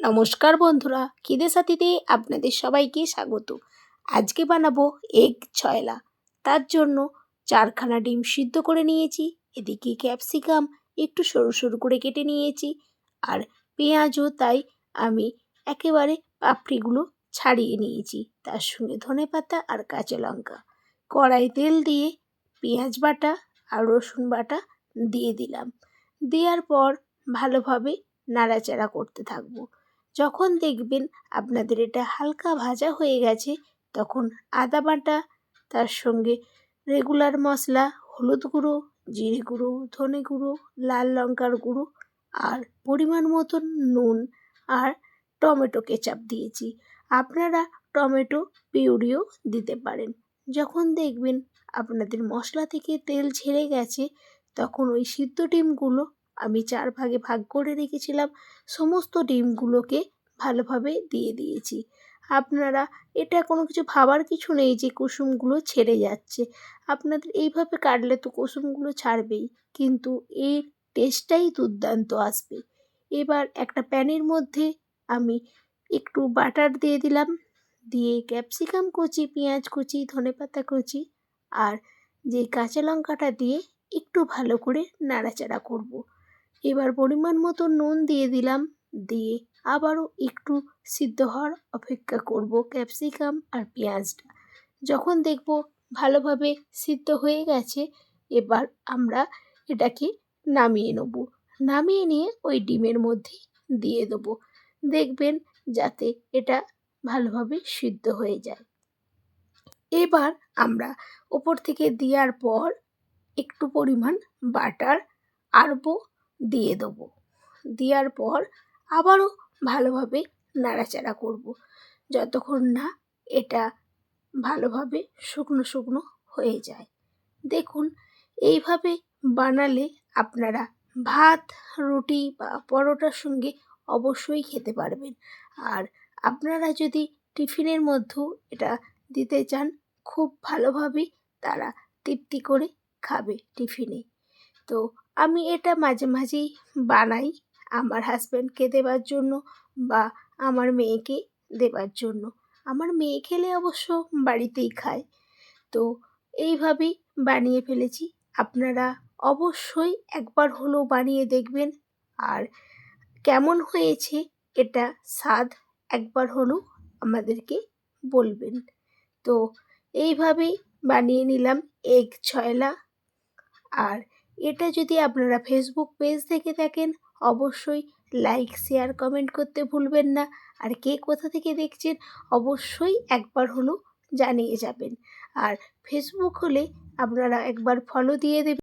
নমস্কার বন্ধুরা খিদে সাথীতে আপনাদের সবাইকে স্বাগত। আজকে বানাবো এগ ছয়লা। তার জন্য চারখানা ডিম সিদ্ধ করে নিয়েছি, এদিকে ক্যাপসিকাম একটু সরু সরু করে কেটে নিয়েছি, আর পেঁয়াজও তাই আমি একেবারে পাপড়িগুলো ছাড়িয়ে নিয়েছি। তার সঙ্গে ধনে পাতা আর কাঁচা লঙ্কা। কড়াই তেল দিয়ে পেঁয়াজ বাটা আর রসুন বাটা দিয়ে দিলাম। দেওয়ার পর ভালোভাবে নাড়াচাড়া করতে থাকব। যখন দেখবেন আপনাদের এটা হালকা ভাজা হয়ে গেছে, তখন আদা বাটা, তার সঙ্গে রেগুলার মশলা, হলুদ গুঁড়ো, জিরে গুঁড়ো, ধনে গুঁড়ো, লাল লঙ্কার গুঁড়ো আর পরিমাণ মতন নুন আর টমেটো কেচাপ দিয়েছি। আপনারা টমেটো পিউরিও দিতে পারেন। যখন দেখবেন আপনাদের মশলা থেকে তেল ছেড়ে গেছে, তখন ওই সিদ্ধ ডিমগুলো আমি চার ভাগে ভাগ করে রেখেছিলাম, সমস্ত ডিমগুলোকে ভালোভাবে দিয়ে দিয়েছি। আপনারা, এটা কোনো কিছু ভাবার কিছু নেই যে কুসুমগুলো ছেড়ে যাচ্ছে। আপনাদের এইভাবে কাটলে তো কুসুমগুলো ছাড়বেই, কিন্তু এর টেস্টটাই দুর্দান্ত আসবে। এবার একটা প্যানের মধ্যে আমি একটু বাটার দিয়ে দিলাম, দিয়ে ক্যাপসিকাম কুচি, পেঁয়াজ কুচি, ধনেপাতা কুচি আর যে কাঁচা লঙ্কাটা দিয়ে একটু ভালো করে নাড়াচাড়া করব। এবার পরিমাণ মতো নুন দিয়ে দিলাম। দিয়ে আবারও একটু সিদ্ধ হওয়ার অপেক্ষা করব ক্যাপসিকাম আর পেঁয়াজটা। যখন দেখব ভালোভাবে সিদ্ধ হয়ে গেছে, এবার আমরা এটাকে নামিয়ে নেব। নামিয়ে নিয়ে ওই ডিমের মধ্যে দিয়ে দেবো। দেখবেন যাতে এটা ভালোভাবে সিদ্ধ হয়ে যায়। এবার আমরা ওপর থেকে দেওয়ার পর একটু পরিমাণ বাটার, আরবো দিয়ে দেবো। দেওয়ার পর আবারও ভালোভাবে নাড়াচাড়া করব। যতক্ষণ না এটা ভালোভাবে শুকনো শুকনো হয়ে যায়। দেখুন, এইভাবে বানালে আপনারা ভাত, রুটি বা পরোটার সঙ্গে অবশ্যই খেতে পারবেন। আর আপনারা যদি টিফিনের মধ্যেও এটা দিতে চান, খুব ভালোভাবে তারা তৃপ্তি করে খাবে টিফিনে। তো আমি এটা মাঝে মাঝেই বানাই আমার হাজব্যান্ডকে দেবার জন্য বা আমার মেয়েকে দেবার জন্য। আমার মেয়ে খেলে অবশ্য বাড়িতেই খায়। তো এইভাবেই বানিয়ে ফেলেছি। আপনারা অবশ্যই একবার হলেও বানিয়ে দেখবেন। আর কেমন হয়েছে এটা স্বাদ একবার হলেও আমাদেরকে বলবেন। তো এইভাবেই বানিয়ে নিলাম এগ ছয়লা। আর এটা যদি আপনারা ফেসবুক পেজ থেকে দেখেন, অবশ্যই লাইক শেয়ার কমেন্ট করতে ভুলবেন না। আর কে কোথা থেকে দেখছেন, অবশ্যই একবার হলেও জানিয়ে যাবেন। আর ফেসবুক হলে আপনারা একবার ফলো দিয়ে দেবেন।